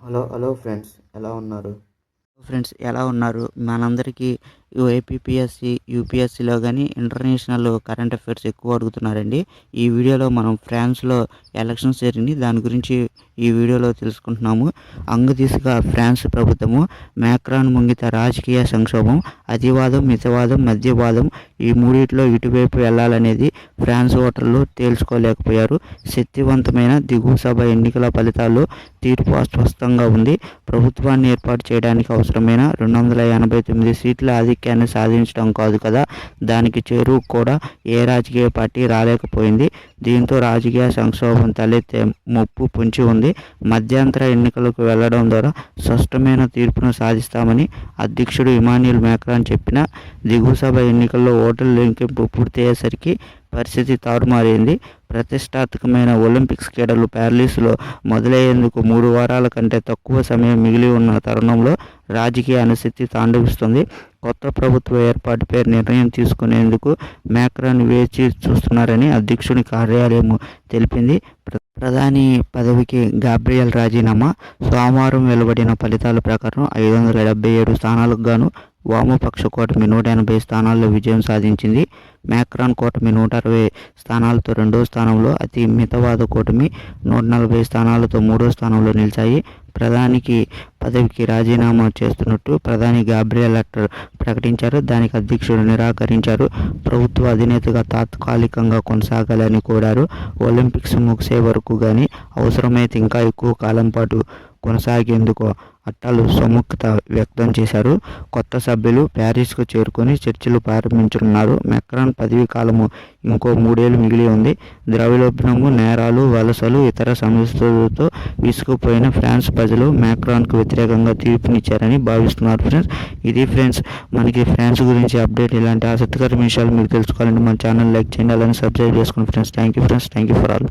Hello hello friends ఎలా ఉన్నారు? Friends ఎలా ఉన్నారు? మనందరికీ ఏపీపీఎస్సి యూపీఎస్సిలో కానీ ఇంటర్నేషనల్ కరెంట్ అఫైర్స్ ఎక్కువ అడుగుతున్నారండి. ఈ వీడియోలో మనం ఫ్రాన్స్లో ఎలక్షన్స్ జరిగింది. దాని గురించి ఈ వీడియోలో తెలుసుకుంటున్నాము. అంగదీసుగా ఫ్రాన్స్ ప్రభుత్వము మ్యాక్రాన్ ముంగిత రాజకీయ సంక్షోభం అతివాదం మితవాదం మధ్యవాదం ఈ మూడిట్లో ఇటువైపు వెళ్ళాలనేది ఫ్రాన్స్ ఓటర్లు తేల్చుకోలేకపోయారు. శక్తివంతమైన దిగువ సభ ఎన్నికల ఫలితాల్లో తీర్పు అస్పష్టంగా ఉంది. ప్రభుత్వాన్ని ఏర్పాటు చేయడానికి అవసరమైన రెండు వందల ఎనభై తొమ్మిది సీట్ల ఐక్యాన్ని సాధించడం కాదు కదా. దానికి చేరువు కూడా ఏ రాజకీయ పార్టీ రాలేకపోయింది. దీంతో రాజకీయ సంక్షోభం తలెత్తే ముప్పు పుంచి ఉంది. మధ్యంతర ఎన్నికలకు వెళ్ళడం ద్వారా స్పష్టమైన తీర్పును సాధిస్తామని అధ్యక్షుడు ఇమాన్యుల్ మేక్రాన్ చెప్పిన. దిగువ సభ ఎన్నికల్లో ఓటర్ల లెక్కింపు పూర్తయ్యేసరికి పరిస్థితి తారుమారైంది. ప్రతిష్టాత్మకమైన ఒలింపిక్స్ క్రీడలు ప్యారిస్లో మొదలయ్యేందుకు మూడు వారాల కంటే తక్కువ సమయం మిగిలి ఉన్న తరుణంలో రాజకీయ అనిశ్చితి తాండవిస్తుంది. కొత్త ప్రభుత్వ ఏర్పాటుపై నిర్ణయం తీసుకునేందుకు మ్యాక్రాన్ వేచి చూస్తున్నారని అధ్యక్షుని కార్యాలయం తెలిపింది. ప్రధాని పదవికి గాబ్రియల్ రాజీనామా సోమవారం వెలువడిన ఫలితాల ప్రకారం ఐదు వందల డెబ్బై ఏడు స్థానాలకు గాను వామపక్ష కూటమి నూట ఎనభై స్థానాల్లో విజయం సాధించింది. మ్యాక్రాన్ కూటమి నూట అరవై స్థానాలతో రెండో స్థానంలో అతి మితవాద కూటమి నూట నలభై స్థానాలతో మూడో స్థానంలో నిలిచాయి. ప్రధానికి పదవికి రాజీనామా చేస్తున్నట్టు ప్రధాని గాబ్రియల్ లెటర్ ప్రకటించారు. దానికి అధ్యక్షుడు నిరాకరించారు. ప్రభుత్వ అధినేతగా తాత్కాలికంగా కొనసాగాలని కోరారు. ఒలింపిక్స్ ముగిసే వరకు కానీ అవసరమైతే ఇంకా ఎక్కువ కాలం పాటు కొనసాగేందుకు అట్టాలు సుముఖత వ్యక్తం చేశారు. కొత్త సభ్యులు ప్యారిస్కు చేరుకొని చర్చలు ప్రారంభించనున్నారు. మెక్రాన్ పదవీ కాలము ఇంకో మూడేళ్ళు మిగిలి ఉంది. ద్రవ్యోల్బణము నేరాలు వలసలు ఇతర సమస్యలతో విసుకుపోయిన ఫ్రాన్స్ ప్రజలు మ్యాక్రాన్కు వ్యతిరేకంగా తీర్పునిచ్చారని భావిస్తున్నారు ఫ్రెండ్స్. ఇది ఫ్రెండ్స్ మనకి ఫ్రాన్స్ గురించి అప్డేట్ ఇలాంటి ఆసక్తికర విషయాలు మీరు తెలుసుకోవాలంటే మన ఛానల్ లైక్ చేయండి అలానే సబ్స్క్రైబ్ చేసుకోండి friends. Thank you friends. Thank you for all.